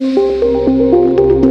व्यवस्था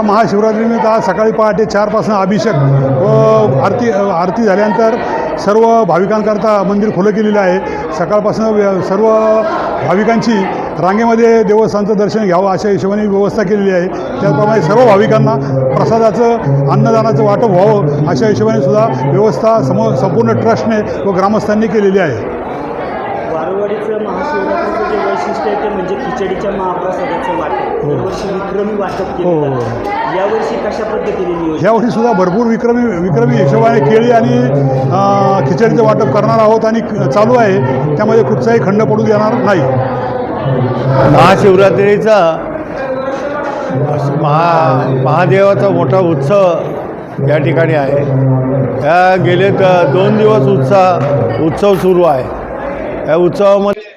आता महाशिवरात्रीनिमित्त आज सकाळी पहाटे चारपासून अभिषेक व आरती आरती झाल्यानंतर सर्व भाविकांकरता मंदिर खुलं केलेलं आहे. सकाळपासून व्य- सर्व भाविकांची रांगेमध्ये देवस्थानचं दर्शन घ्यावं अशा हिशोबाने व्यवस्था केलेली आहे. त्याचप्रमाणे सर्व भाविकांना प्रसादाचं अन्नदानाचं वाटप व्हावं अशा हिशोबाने सुद्धा व्यवस्था सम संपूर्ण ट्रस्टने व ग्रामस्थांनी केलेली आहे. वारवाडीचं महाशिवरात्रीचं जे वैशिष्ट्य आहे ते म्हणजे खिचडीच्या महाप्रसादाचं वाटप. दरवर्षी विक्रमी वाटप हो, केलं हो. जातं. यावर्षी कशा पद्धतीने नियोजन? यावर्षी सुद्धा भरपूर विक्रमी विक्रमी हिशोबाने केळी आणि अ, खिचडीचं वाटप करणार आहोत आणि चालू आहे. त्यामध्ये कुठचाही खंड पडू देणार नाही. महाशिवरात्रीचा महा महादेवाचा मोठा उत्सव या ठिकाणी आहे. या गेले त दोन दिवस उत्साह उत्सव सुरू आहे. या उत्सवामध्ये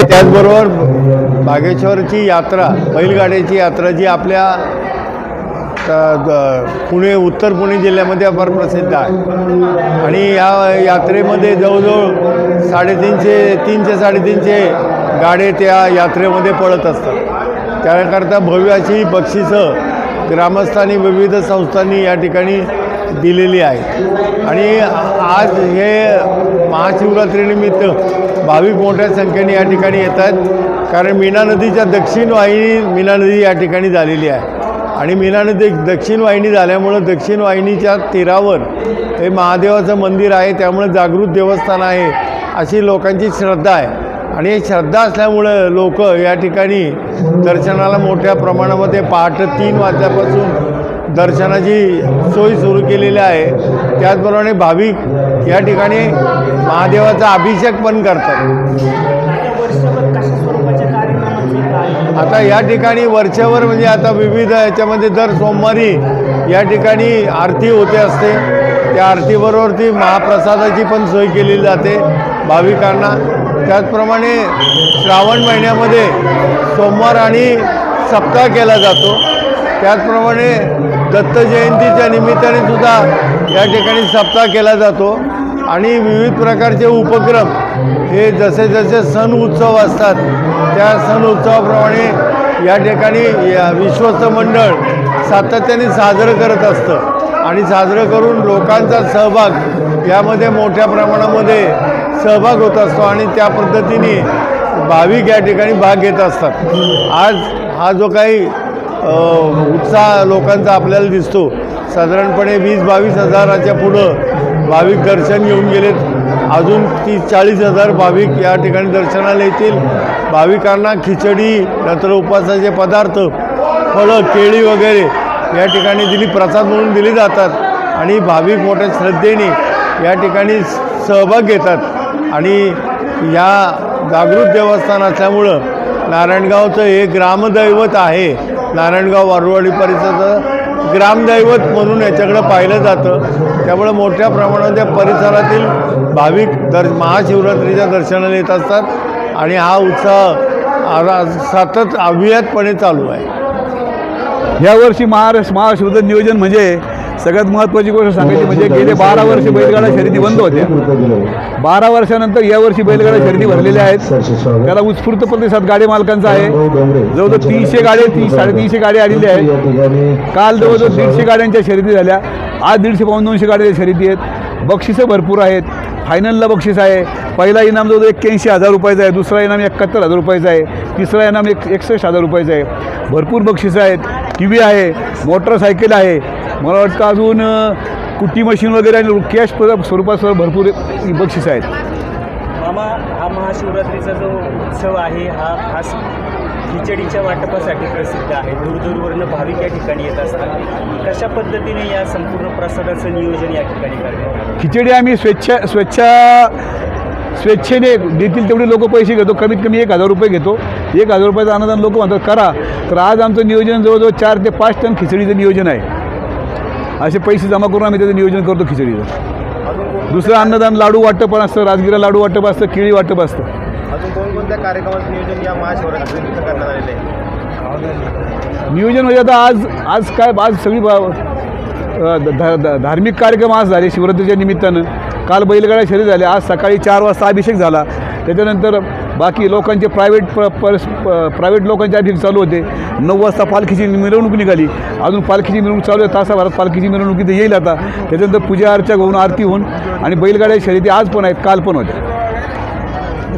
त्याचबरोबर बागेश्वरची यात्रा बैलगाड्याची यात्रा जी आपल्या पुणे उत्तर पुणे जिल्ह्यामध्ये फार प्रसिद्ध आहे. आणि या यात्रेमध्ये जवळजवळ साडेतीनशे तीनशे साडेतीनशे गाडे त्या यात्रेमध्ये पळत असतात. त्याकरता भव्य अशी बक्षिसं ग्रामस्थांनी विविध संस्थांनी या ठिकाणी दिलेली आहे. आणि आज हे महाशिवरात्रीनिमित्त भाविक मोठ्या संख्येने या ठिकाणी येत आहेत कारण मीना नदीच्या दक्षिण वाहिनी मीना नदी या ठिकाणी झालेली आहे. आणि मीना नदी दक्षिण वाहिनी झाल्यामुळं दक्षिण वाहिनीच्या तीरावर हे महादेवाचं मंदिर आहे. त्यामुळे जागृत देवस्थान आहे अशी लोकांची श्रद्धा आहे. आणि श्रद्धा असल्यामुळं लोक या ठिकाणी दर्शनाला मोठ्या प्रमाणामध्ये पहाटे तीन वाजल्यापासून दर्शनाची सोय सुरू केलेली आहे. त्याचप्रमाणे भाविक या ठिकाणी महादेवाचा अभिषेक पण करतात. आता या ठिकाणी वर्षभर म्हणजे आता विविध याच्यामध्ये दर सोमवारी या ठिकाणी आरती होते असते. त्या आरतीबरोबर ती महाप्रसादाची पण सोय केलेली जाते भाविकांना. त्याचप्रमाणे श्रावण महिन्यामध्ये सोमवार आणि सप्ताह केला जातो. त्याचप्रमाणे दत्त जयंतीच्या निमित्ताने सुद्धा या ठिकाणी सप्ताह केला जातो. आणि विविध प्रकारचे उपक्रम हे जसे जसे सण उत्सव असतात त्या सण उत्सवाप्रमाणे या ठिकाणी या विश्वस्त मंडळ सातत्याने साजरं करत असतं. आणि साजरं करून लोकांचा सहभाग यामध्ये मोठ्या प्रमाणामध्ये सहभाग होत असतो आणि त्या पद्धतीने भाविक या ठिकाणी भाग घेत असतात. आज हा जो काही उत्साह लोकांचा आपल्याला दिसतो. साधारणपणे वीस बावीस हजाराच्या पुढं भाविक दर्शन घेऊन गेलेत. अजून तीस चाळीस हजार भाविक या ठिकाणी दर्शनाला येतील. भाविकांना खिचडी नंतर उपवासाचे पदार्थ फळं केळी वगैरे या ठिकाणी दिली प्रसाद म्हणून दिली जातात आणि भाविक मोठ्या श्रद्धेने या ठिकाणी सहभाग घेतात. आणि या जागृत देवस्थान असल्यामुळं नारायणगावचं हे ग्रामदैवत आहे. नारायणगाव वारुवाडी परिसराचं ग्रामदैवत म्हणून याच्याकडं पाहिलं जातं. त्यामुळे मोठ्या प्रमाणात त्या परिसरातील भाविक दर महाशिवरात्रीच्या दर्शनाला येत असतात. आणि हा उत्साह सतत अविरतपणे चालू आहे. यावर्षी महाराष्ट्र महाशिवचं नियोजन म्हणजे सगळ्यात महत्त्वाची गोष्ट सांगायची म्हणजे गेले बारा वर्ष बैलगाडा शर्यती बंद होत्या. बारा वर्षानंतर यावर्षी बैलगाडा शर्यती भरलेल्या आहेत. त्याला उत्स्फूर्त प्रतिसाद गाडी मालकांचा आहे. जवळजवळ तीनशे गाड्या तीन साडेतीनशे गाड्या आलेल्या आहेत. काल जवळजवळ दीडशे गाड्यांच्या शर्यती झाल्या. आज दीडशे पाऊन दोनशे गाड्यांच्या शर्यती आहेत. बक्षिसं भरपूर आहेत. फायनलला बक्षीस आहे. पहिला इनाम जवळ एक्क्याऐंशी हजार रुपयाचा आहे. दुसरा इनाम एकाहत्तर हजार रुपयाचा आहे. तिसरा इनाम एक एकसष्ट हजार रुपयाचा आहे. भरपूर बक्षिसं आहेत. टी व्ही आहे मोटरसायकल आहे. मला वाटतं अजून कुट्टी मशीन वगैरे आणि कॅश स्वरूपासह भरपूर बक्षीस आहेत. मामा हा महाशिवरात्रीचा जो उत्सव आहे हा खास खिचडीच्या वाटपासाठी प्रसिद्ध आहे. दूरदूरवरनं भाविक या ठिकाणी येत असतात. कशा पद्धतीने या संपूर्ण प्रसादाचं नियोजन या ठिकाणी आलं? खिचडी आम्ही स्वेच्छा स्वेच्छा स्वेच्छेने देतील तेवढे लोक पैसे घेतो. कमीत कमी एक हजार रुपये घेतो. एक हजार रुपयाचं अनुदान लोक म्हणतात करा. तर आज आमचं नियोजन जवळजवळ चार ते पाच टन खिचडीचं नियोजन आहे. असे पैसे जमा करून आम्ही त्याचं नियोजन करतो खिचडीचं. दुसरं अन्नदान लाडू वाटप पण असतं राजगिरा लाडू वाटप असतं केळी वाटप असतं. अजून कोणकोणत्या कार्यक्रमाचं नियोजन या महाशिवरात्रीनिमित्त करण्यात आलेलं आहे? नियोजन म्हणजे आता आज आज काय आज सगळी धार्मिक कार्यक्रम आज झाले शिवरात्रीच्या निमित्तानं. काल बैलगाड्या शर्यत झाले आज सकाळी चार वाजता अभिषेक झाला. त्याच्यानंतर बाकी लोकांचे प्रायव्हेट प्र परस प्रायव्हेट लोकांचे अभिषेक चालू होते. नऊ वाजता पालखीची मिरवणूक निघाली. अजून पालखीची मिरवणूक चालू आहे. तासाभरात पालखीची मिरवणूक इथे येईल आता. त्याच्यानंतर पूजा अर्चा होऊन आरती होऊन आणि बैलगाड्या शर्यती आज पण आहेत काल पण होत्या.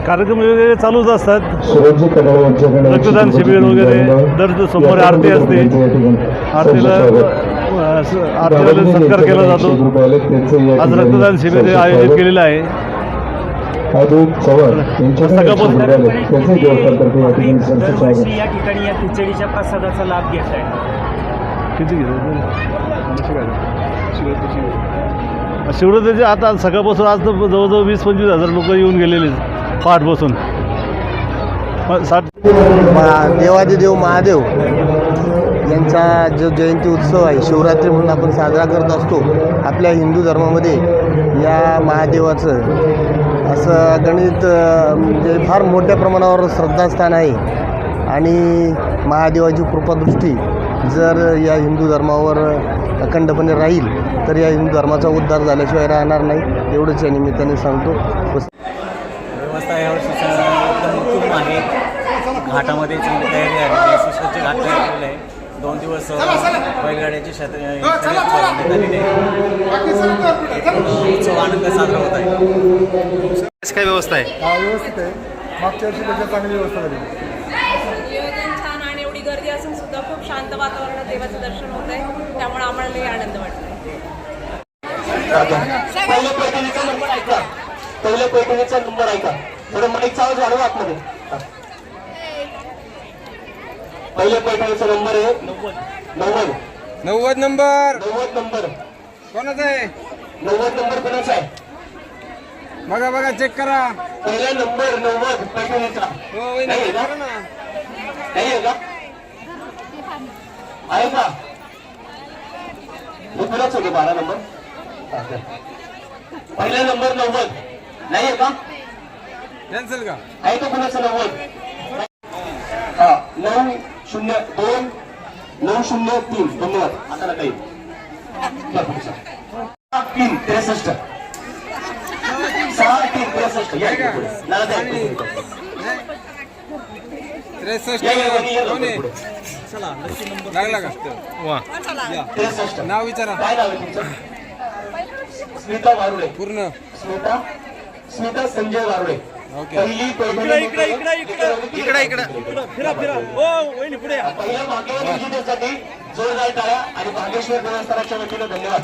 कार्यक्रम वगैरे चालूच असतात. रक्तदान शिबिर वगैरे. दर सोमवारी आरती असते. आरतीला आरतीला सत्कार केला जातो. आज रक्तदान शिबिर आयोजित केलेलं आहे. सकाळपासून दरवर्षी या ठिकाणी या खिचडीच्या प्रसादाचा लाभ घेत आहे किती शिवरात्रीचे. आता सकाळपासून आज तर जवळजवळ वीस पंचवीस हजार लोक येऊन गेलेले पहाटपासून पण साठ मा- देवादिदेव महादेव यांचा जो जयंती उत्सव आहे शिवरात्री म्हणून आपण साजरा करत असतो आपल्या हिंदू धर्मामध्ये या महादेवाचं असं गणित म्हणजे फार मोठ्या प्रमाणावर श्रद्धास्थान आहे. आणि महादेवाची कृपादृष्टी जर या हिंदू धर्मावर अखंडपणे राहील तर या हिंदू धर्माचा उद्धार झाल्याशिवाय राहणार नाही एवढंच या निमित्ताने सांगतो. व्यवस्था यावर्षीचा एकदम उत्तम आहे. घाटामध्ये चांगली तयारी आहे. स्वच्छ घाट तयार केलेला आहे. दोन दिवस बैलगाड्याची उत्सव आनंद साजरा होत आहे. काय व्यवस्था आहे? व्यवस्थित आहे. मागच्या वर्षीपेक्षा चांगली व्यवस्था झाली. नियोजन छान आणि एवढी गर्दी असून सुद्धा खूप शांत वातावरणात देवाचं दर्शन होत आहे. त्यामुळे आम्हाला लई आनंद वाटतो पहिल्या पैठणीचा नंबर ऐका. पहिल्या पैठणीचा नंबर ऐका. थोडं माईक चालू झालं आतमध्ये. पहिल्या पैठणीचा नंबर आहे. नव्वद. नव्वद नंबर. नव्वद नंबर. कोणाचा आहे? नव्वद नंबर कोणाचा आहे? बघा बघा चेक करा. पहिला नंबर नव्वद पैठणीचा. हो नाही आहे का? नाही आहे का? आहे का? हे कुणाच होते बारा नंबर. हा. पहिला नंबर नव्वद. नाही आहे का? कॅन्सल का आहे का कुणाचं नव्वद? हा नऊ शून्य दोन नऊ शून्य तीन धन्यवाद आता. सहा तीन त्रेसष्ट सहा तीन त्रेसष्ट या. त्रेसष्ट नाव विचारा काय नाव आहे तुमचं स्मिता वारुडे पूर्ण स्मिता स्मिता संजय वारुडे इकडे इकडे इकडे जोरदार टाळ्या आणि भागेश्वर देवस्थानाच्या वतीनं धन्यवाद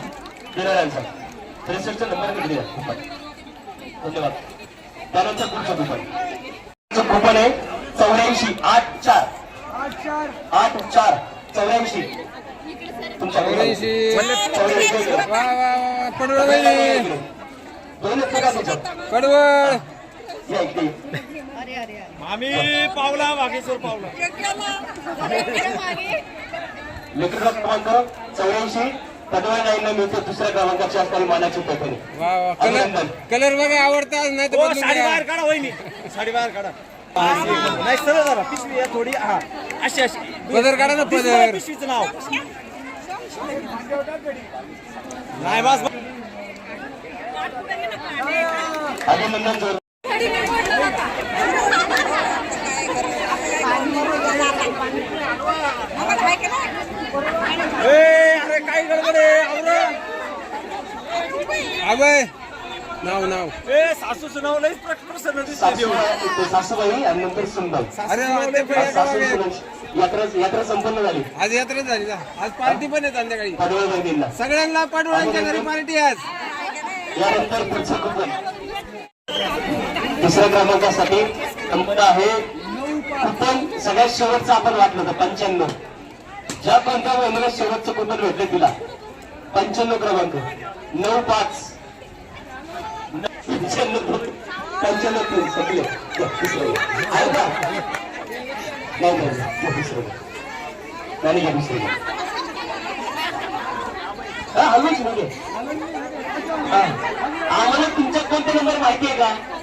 देणाऱ्यांचा त्रेसष्ट नंबर किती द्या कुपन धन्यवाद. त्यानंतर पुढचं कुपन पुढचं कुपन आहे. चौऱ्याऐंशी आठ चार. आठ चार. चौऱ्याऐंशी. चौऱ्याऐंशी. वा पडवळ त्याच्यात पडवळ या इकडे लेखक क्रमांक चौऱ्याऐंशी पदवी मिळते दुसऱ्या क्रमांकाची असणारी मानाची पैठणी. कलर कलर बघा आवडता नाही तर बदलून घ्या. काढा वहिनी. साडी बाहेर काढा. नाही सरळ जरा पिशवी आहे थोडी हा. अशी अशी. पदर काढा ना पदर. पिशवीचं नाव. नाही बस अभिनंदन जोर अरे काय गडबड आहे? आवरा. अभय नाव नाव. सासूबाई आणि नंतर सासू सुनबाई. यात्रा यात्रा संपन्न झाली. आज यात्रा झाली ना. आज पार्टी पण आहे संध्याकाळी. सगळ्यांना पाडवळांच्या घरी पार्टी आज. यानंतर पुढचं तिसऱ्या क्रमांकासाठी नंबर आहे. कुपन सगळ्यात शेवटचं आपण वाटलं होतं पंच्याण्णव. ज्या क्रमांकावर महिन्याला शेवटचं कुपन भेटले तिला पंच्याण्णव क्रमांक. नऊ पाच. पंच्याण्णव. पंच्याण्णव तीन सगळे. आहे का? नाही दुसरं. नाही दुसरं. हा म्हणजे आम्हाला तुमचा कोणता नंबर माहिती आहे का?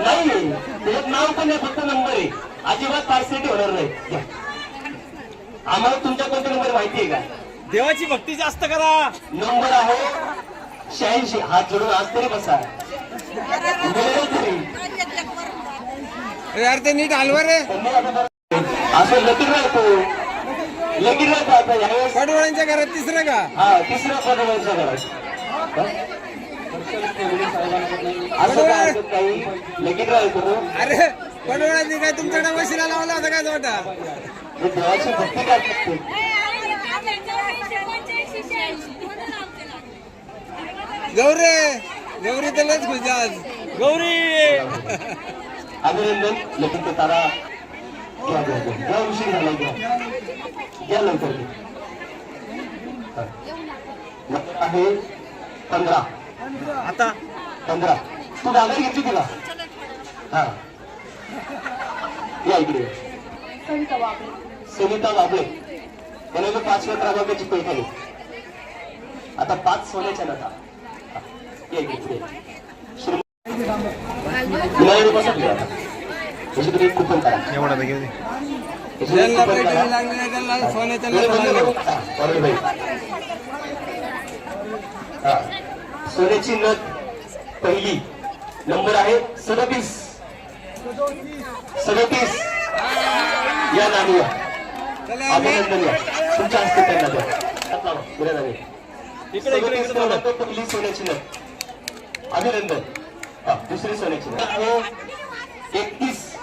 नाही. त्याच्यात नाव पण नाही फक्त नंबर आहे. अजिबात पार्सलिटी होणार नाही. आम्हाला तुमचा कोणता नंबर माहिती आहे का? देवाची भक्ती जास्त करा. नंबर आहे शहाऐंशी. हात जोडून आज तरी बसा. तरी यार ते नीट हलवा रे. त्यांनी आता बरं- असं लगीन राहतो लगीन राहतो आता. यावेळेस पाडवळांच्या घरात तिसरं का? हा तिसऱ्या पदावरच्या घरात. असं काय राहतो अरे पाडवळांनी काय तुमच्याकडे वशिला लावला होता काय वाटा हे देवाची भक्ती काय करते? गौरे गौरी तर लच खुश आज. गौरी! अभिनंदन लगीन ते तारा. घ्या उशीर झाला घ्या घ्या लवकर घ्या. हा. नंबर आहे पंधरा. आता? पंधरा. तू दादर घेतली तुला हा. या इकडे. सुनीता बाबळे तो पाचव्या क्रमांकाची पैठणी आता पाच सोन्याच्या नका. या इकडे तुम्ही कुपन करा. हा, बाई. हा. सोन्याची नथ पहिली. नंबर आहे सदतीस. सदतीस. या नाणीया अभिनंदन या. तुमच्या हस्ते त्यांना द्या. पुढे. सदतीस पहिली सोन्याची नथ अभिनंदन. हा, दुसरी सोन्याची नथ आहे एकतीस.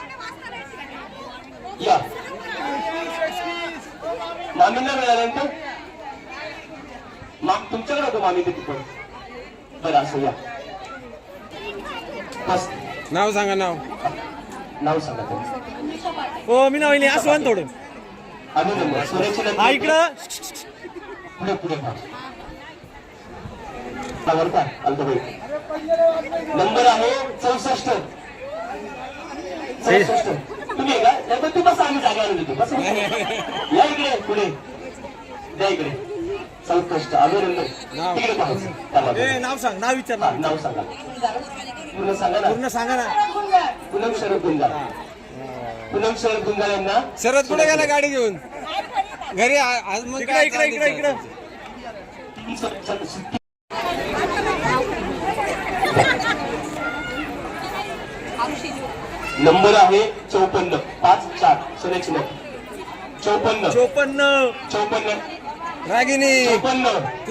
या. मामींना मिळाल्यानंतर? माम तुमच्याकडे होतो मामी ते पण. बरं असं या. नाव सांगा नाव. नाव सांगा. हो मी नाव थोडं. अभिनंदन सोन्याची नथ हा इकडं. पुढे पुढे अलकाबाई नंबर आहे चौसष्ट. चौसष्ट. तुम्ही आहे का नाही पण तू बस आम्ही जागेवर देतो बस. या इकडे पुढे. द्या इकडे. चौसष्ट अभिनंदन. नाव. सांग. नाव विचार हा, नाव सांगा. पूर्ण सांगा ना. पूर्ण सांगा ना. पूनम शरद गुंजाळ. पूनम शरद यांना शरद कुठे गेला गाडी घेऊन? घरी आज मग इकडे इकडे इकडे नंबर आहे चौपन्न. पाच चार. नोट चौपन्न. चोपन्न. चौपन्न. रागिनी. चौपन्न.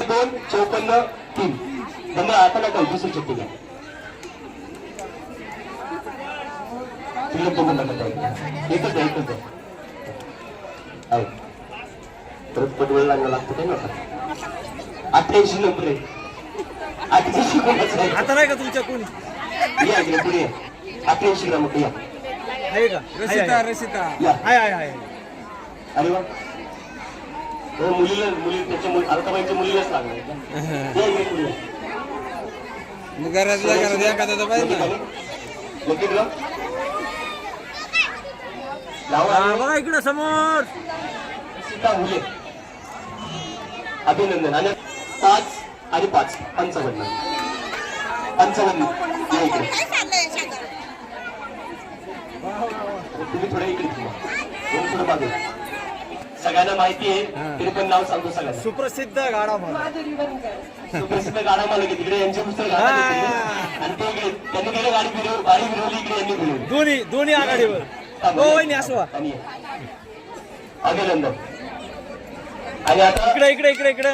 दोन चौपन्न तीन. नंबर आता नका दुसरी चिठ्ठी घ्या तिला बघू नका ताई. एकच आहे एकच आहे. आहे. परत पटवळ लागला लागतो काय नका अठ्ठ्याऐंशी नंबर आहे. अठ्ठ्याऐंशी कोणाचं आहे? आता नाही का तुमच्या कोणी? या इकडे पुढे या. अठ्ठ्याऐंशी क्रमांक या. आहे का? रसिता रसिता. या. आहे. अरे वा. मुलीला मुली त्याच्या मुली अलकाबाईच्या मुलीलाच लागणार. मग एखादा पाहिजे. बघा इकडे समोर. सीता अभिनंदन. आणि पाच आणि पाच. पंचावन्न. पंचावन्न. या इकडे. तुम्ही थोडे इकडे थोडं मागे. सगळ्यांना माहिती आहे. तरी पण नाव सांगतो सगळ्यांना. सुप्रसिद्ध गाडा सुप्रसिद्ध गाडा मला की तिकडे यांचे पुस्तक. आणि ते त्यांनी गेले गाडी फिरव गाडी फिरवली इकडे यांनी फिरवली. दोन्ही दोन्ही आघाडीवर. असवा. अभिनंदन. आणि आता इकडे इकडे इकडे इकडे.